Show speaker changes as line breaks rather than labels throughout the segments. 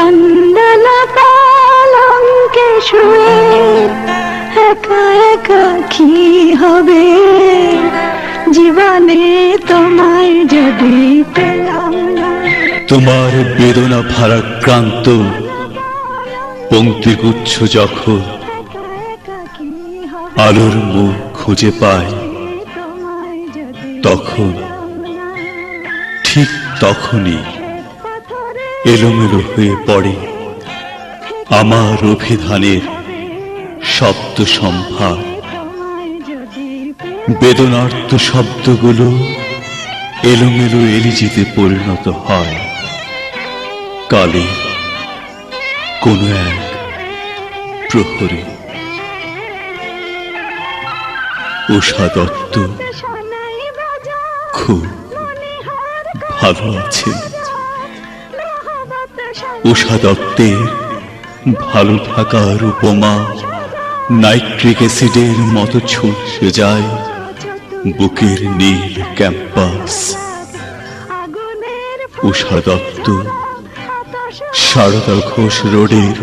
রান্দালা পালঙ্কে শুয়ে একা একা কি হবে? জীবনে তোমায় যদি পেলাম
তোমার বেদনা ভারাক্রান্ত পঙ্ক্তিগুচ্ছ যখন আলোর মুখ খুঁজে পায় তখন ঠিক তখনই এলোমেলো হয়ে পড়ে। আমার অভিধানের শব্দ সম্ভার। বেদনার্থ শব্দগুলো এলোমেলো এলিজিতে পরিণত হয়। কালে কোনো এক প্রহরে। উষা দত্ত খুব ভালো
মহাবত
উষা দত্তের ভালো থাকার উপমা নাইট্রিক অ্যাসিডের মতো ছুটে যায় বুকের নীল ক্যাম্পাস। উষা দত্ত সারদা ঘোষ রোডের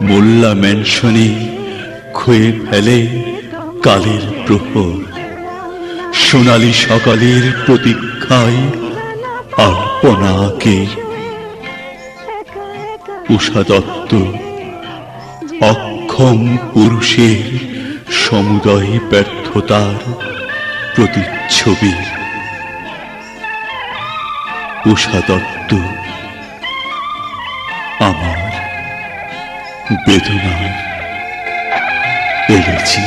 মোল্লা ম্যানশনে খুয়ে ফেলে কালের প্রহর। সোনালি সকালের প্রতীক্ষায়
একা
উষা দত্ত অক্ষম পুরুষের সমুদয় ব্যর্থতার প্রতিচ্ছবি। উষা দত্ত আমার বেদনার এলেছি